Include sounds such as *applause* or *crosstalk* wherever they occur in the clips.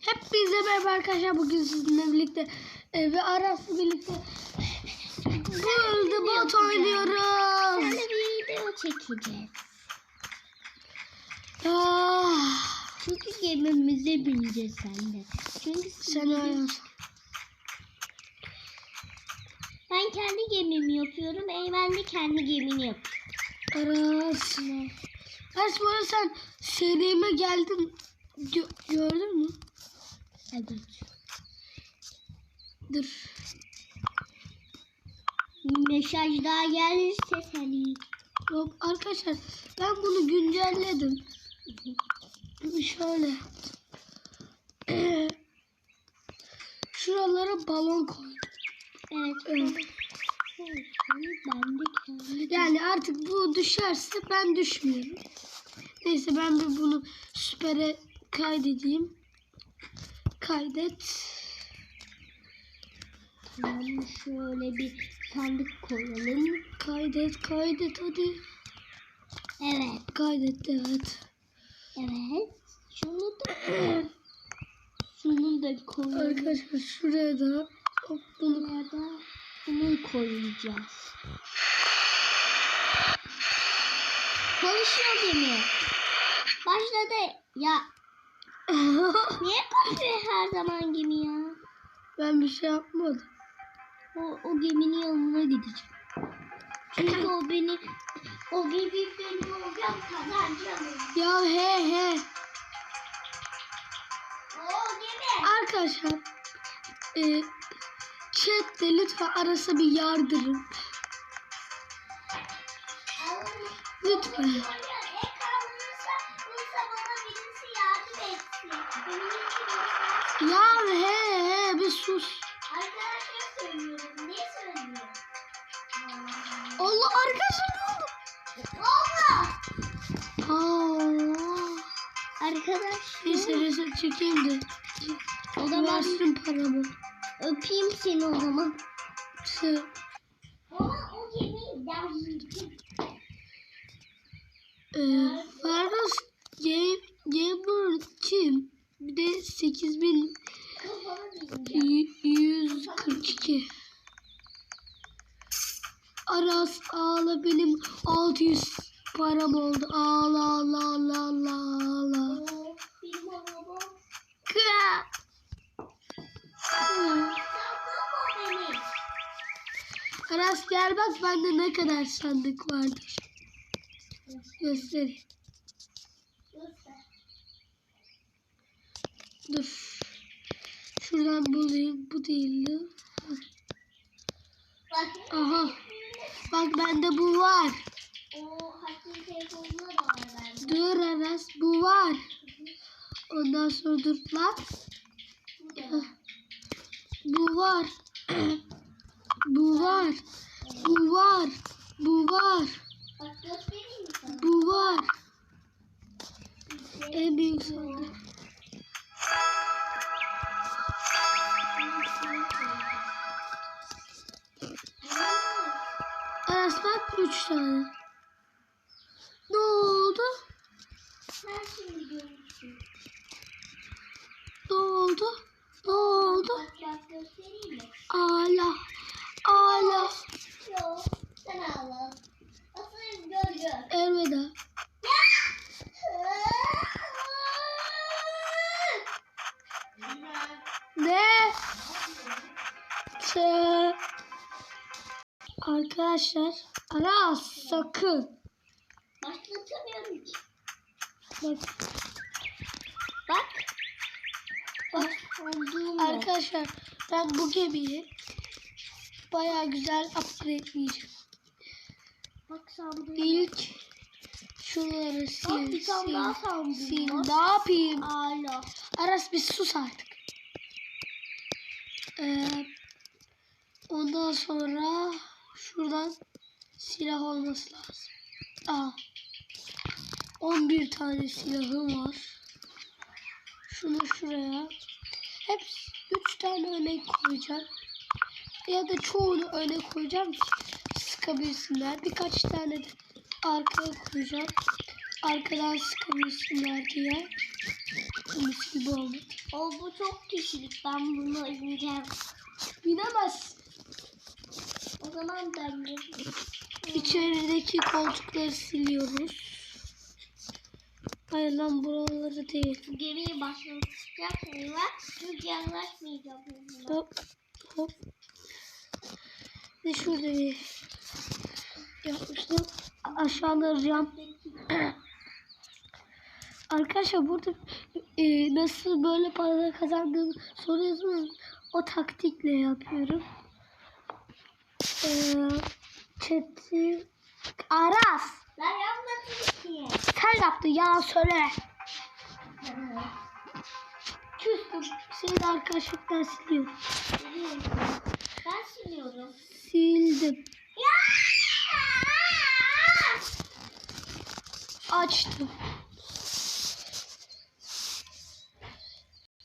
Hepinize merhaba arkadaşlar. Bugün sizinle birlikte e, ve Aras'la birlikte Gold Bot oynuyoruz. Sana bir video çekeceğiz. Ah, Çünkü gemimize bineceğiz seninle. Çünkü sen ben kendi gemimi yapıyorum. Eymen de kendi gemini yapıyor. Aras. Aras bu arada sen serime geldin. Gö- gördün mü? Evet. Dur. Mesaj daha gelirse seni. Yok arkadaşlar ben bunu güncelledim. Şöyle. *clears throat* Şuralara balon koydum. Evet. Evet. Yani artık bu düşerse ben düşmüyorum. Neyse ben bir bunu süpere kaydedeyim. Kaydet. Tamam, şöyle bir sandık koyalım. Kaydet kaydet hadi. Evet. Kaydet evet. Evet. Şunu da *clears throat* şunu da koyalım. Arkadaşlar şuraya da hop bunu Buraya da bunu koyacağız. Çalışıyor gemi. Başladı. Ya *laughs* niye kopuyor her zaman gemi ya? ben bir şey yapmadım. O, o geminin yanına gideceğim. Çünkü o beni o gemi benim olacak kazanacağım. Ya he he. O gemi. Arkadaşlar e, chatte lütfen arasa bir yardırın. Lütfen. Ya he he bir sus. Allah arkadaşlar ne oldu? Aa. Arkadaş Neyse resim çekeyim de. o zaman Versin paramı. öpeyim seni o zaman. Şey, Ama o gemiyi ben e, Bir de 8142. Aras ağla benim 600 param oldu. Ağla ağla ağla ağla ağla. Aras gel bak bende ne kadar sandık vardır. Göstereyim. Dur. Şuradan bulayım. Bu değildi. Aha. Bak bende bu var. Dur Aras bu var. Ondan sonra dur lan. Bu var. *clears throat* bu var. Bu var. Bu var. Bu var. En büyük sandık. Aras bak 3 tane. Ne oldu? Sen şimdi görürsün. Ne oldu? Ne oldu? Bak bak göstereyim mi? Ağla. Ağla. Yok. Sen ağla. Asıl gör gör. Elveda. *laughs* Ne? Şey. Arkadaşlar. Aras sakın. Başlatamıyorum ki. Bak. Bak. Arkadaşlar ben bu gemiyi baya güzel upgradeleyeceğim. Bak sandım. İlk şunları sil, Bak bir tane sil, daha sandım. sil. var. Ne yapayım? Alo. Aras bir sus artık. Ee, ondan sonra şuradan silah olması lazım. Aa, 11 tane silahım var. Şunu şuraya. Hepsi 3 tane öne koyacağım. Ya da çoğunu öne koyacağım ki sıkabilsinler. Birkaç tane de arkaya koyacağım. Arkadan sıkabilsinler diye. Mis gibi oldu. O bu çok kişilik. Ben bunu ineceğim. Binemez. O zaman ben de İçerideki koltukları siliyoruz. Hayır lan buraları değil. gemiyi başlatacak mıyım? Çünkü yaklaşmayacağım. Hop hop. De şurada bir yapmıştım. Aşağıda cam. *clears throat* Arkadaşlar burada e, nasıl böyle para kazandığımı soruyorsunuz. O taktikle yapıyorum. Chat'i Aras Ben yapmadım ki. sen yaptın yalan söyle. Küstüm. Seni de arkadaşlıktan siliyorum. Ben siliyorum. Sildim. Ya! Açtım.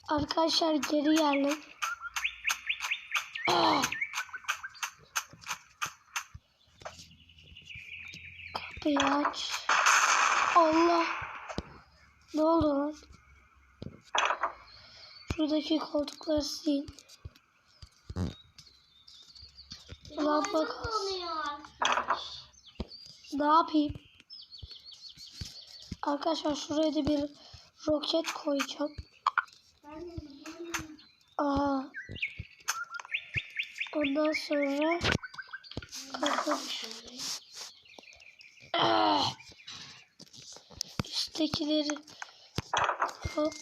Arkadaşlar geri geldim. Ah! Kapıyı aç. Allah. Ne oldu lan? Şuradaki koltukları sil. Bak. oluyor. Ne yapayım? Arkadaşlar şuraya da bir roket koyacağım. Aha. Ondan sonra kapı. Ah! Üsttekileri hop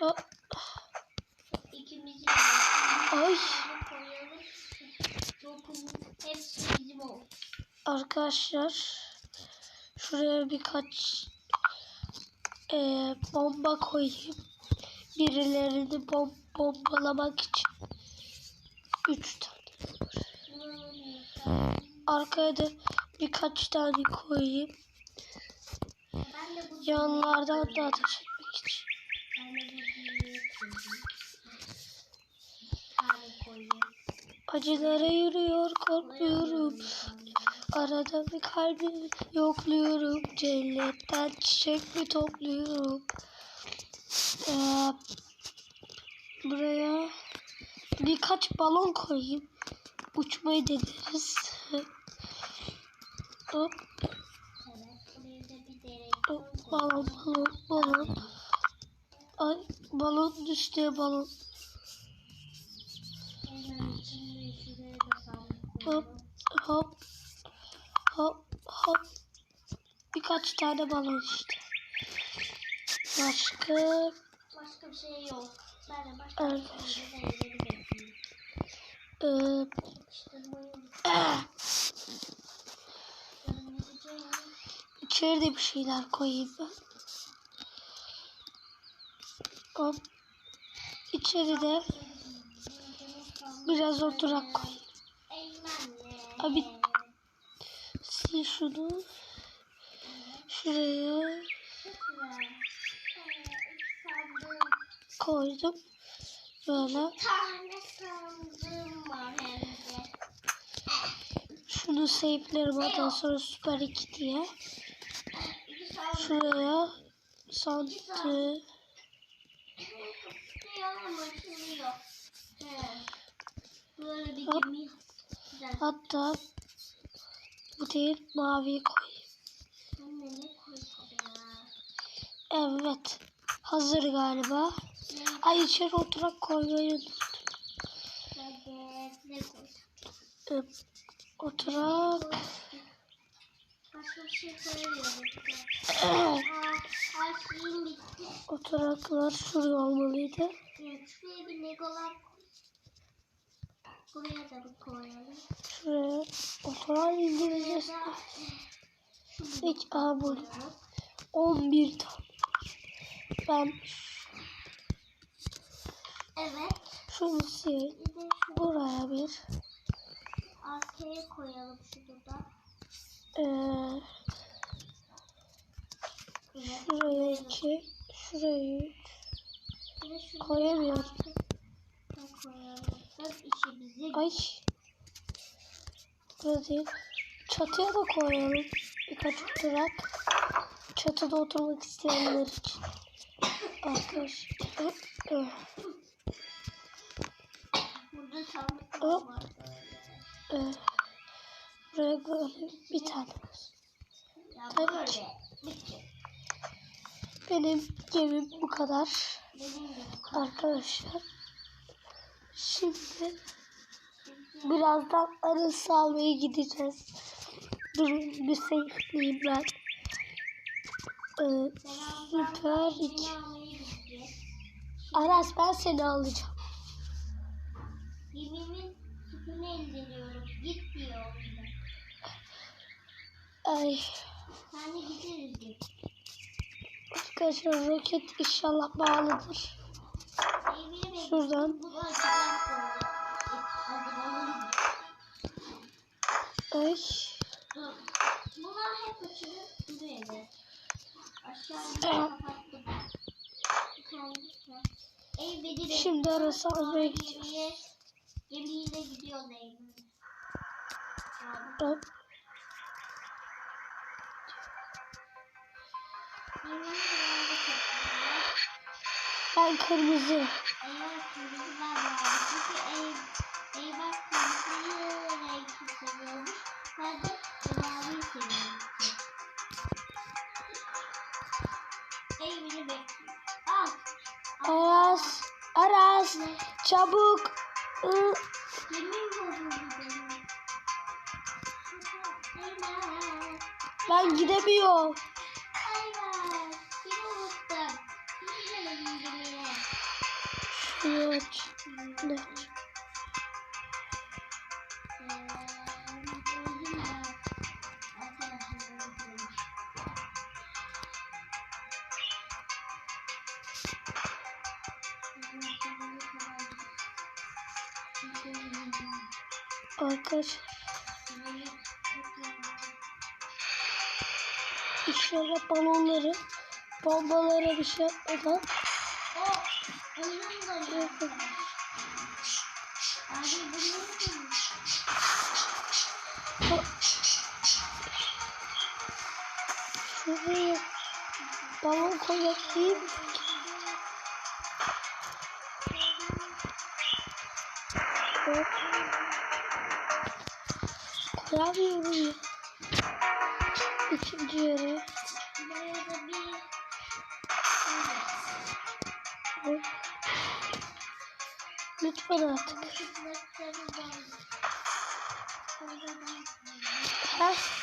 hop. Ay arkadaşlar şuraya birkaç eee, bomba koyayım. Birilerini bom bombalamak için. Üç tane. Arkaya da birkaç tane koyayım. Yanlardan da ateş etmek için. Acılara yürüyor korkmuyorum. Arada bir kalbimi yokluyorum. Cennetten çiçek mi topluyorum? Ee, buraya birkaç balon koyayım. Uçmayı deneriz. Hop, hop, balon, balon, balon. Ay, balon düştü balon. Hop, hop, hop, hop. Birkaç tane balon işte. Başka Başka bir şey yok. De başka Evet. bir şey de bekliyorum. e, Yapıştırmayı ah, unutmayacağım. İçeri bir şeyler koyayım ben. Hop. İçeri de biraz oturak koy. Eymenle. Abi. Sil şunu. Şuraya koydum. Böyle. Şunu safe'lerim ondan sonra süper 2 diye. Hop. gemi. Güzel. hatta bu değil maviyi koyayım. Evet. Hazır galiba. Ay içeri oturak koymayı unuttum. Ee, Oturak. Bir şey koyamıyorum. Aa, her şeyim bitti. Oturaklar şurada olmalıydı. Evet, şuraya bir legolar koy. Buraya da bir koyalım. Şuraya oturak indireceğiz. İlk aha bu koyalım. 11 tane. Ben Evet. şunu sil. Buraya bir. arkaya koyalım şunu da. Ee, Evet. şuraya iki. Şuraya üç. Koyamıyorum. Ay. Değil. Çatıya da koyalım. Birkaç oturak. Çatıda oturmak isteyenler için. Arkadaşlar. Burada sandıklar var. Ee, Böyle bir tane olsun. Tabii ki. Benim gemim bu kadar. Arkadaşlar. Şimdi birazdan arı salmaya gideceğiz. Durun bir seyfleyeyim ben. Ee, süper iki. Aras ben seni alacağım. Gemimin sütünü indiriyorum. Git diyor orada. Ay de gideriz diyor. arkadaşlar roket inşallah bağlıdır. Şuradan. Ay. Bunlar hep. Aşağıya. Şimdi arası almaya Gemiye, gemiyle gidiyoruz evine. hop. Ben kırmızı. Eğer kırmızı ben yani. Çünkü bak kırmızıyı renkli seviyormuş. Ben de maviyi seviyorum. Ev beni bekliyor. Al. Aras. Aras. Çabuk. Ben gidemiyorum. Eyvah. İnşallah balonları bombalara bir şey yapmadan. Şuraya balon koymak değil. Koyamıyorum ya. Yere. Hop. Lütfen artık. Heh.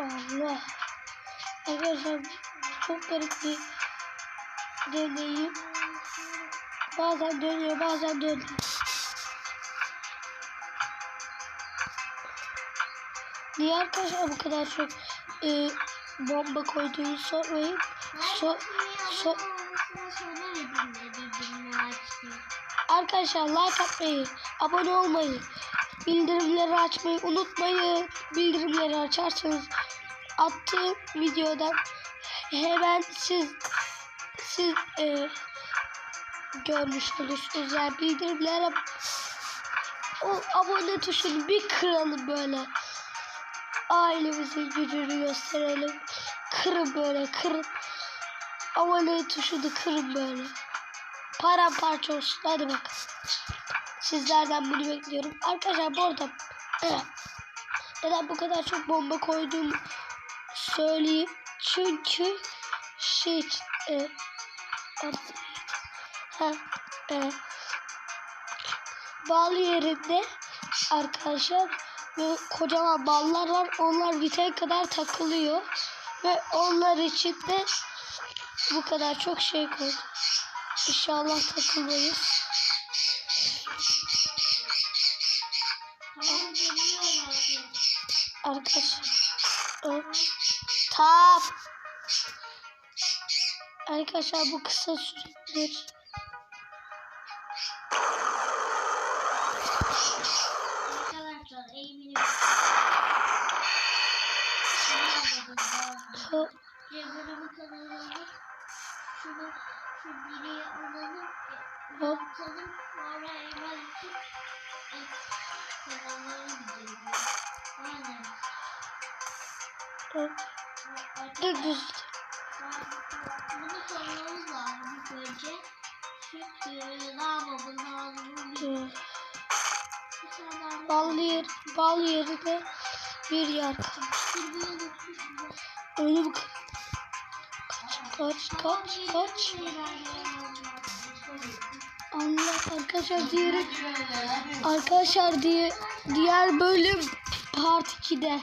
Allah. Arkadaşlar çok garip bir deneyim. Bazen dönüyor bazen dönüyor. Niye arkadaşlar bu kadar çok e, bomba koyduğunu sormayın. So, so, arkadaşlar like atmayı, abone olmayı, bildirimleri açmayı unutmayın. Bildirimleri açarsanız attığım videodan hemen siz siz e, görmüş olursunuz. Yani bildirimlere o abone tuşunu bir kıralım böyle. Ailemizin gücünü gösterelim. Kırın böyle kırın. Abone tuşunu kırın böyle. Paramparça olsun. Hadi bak. Sizlerden bunu bekliyorum. Arkadaşlar bu arada *clears throat* neden bu kadar çok bomba koyduğumu söyleyeyim. Çünkü şey e, ha, e, bağlı yerinde arkadaşlar ve kocaman ballar var. Onlar bitene kadar takılıyor. Ve onlar için de bu kadar çok şey koydum. İnşallah takılmayız. Arkadaşlar. Tam. Arkadaşlar bu kısa süredir. Şunu şu direği alalım Hop. atalım sonra eyvah için kanalları gidelim. Aynen. Dur düz. Bunu sormamız lazım önce. Çünkü ne yapmamız lazım? Bal yer, bal yerine bir yer unutmuşum. Önüm kaç kaç kaç kaç. Allah arkadaşlar diğeri arkadaşlar diye diğer bölüm part 2'de.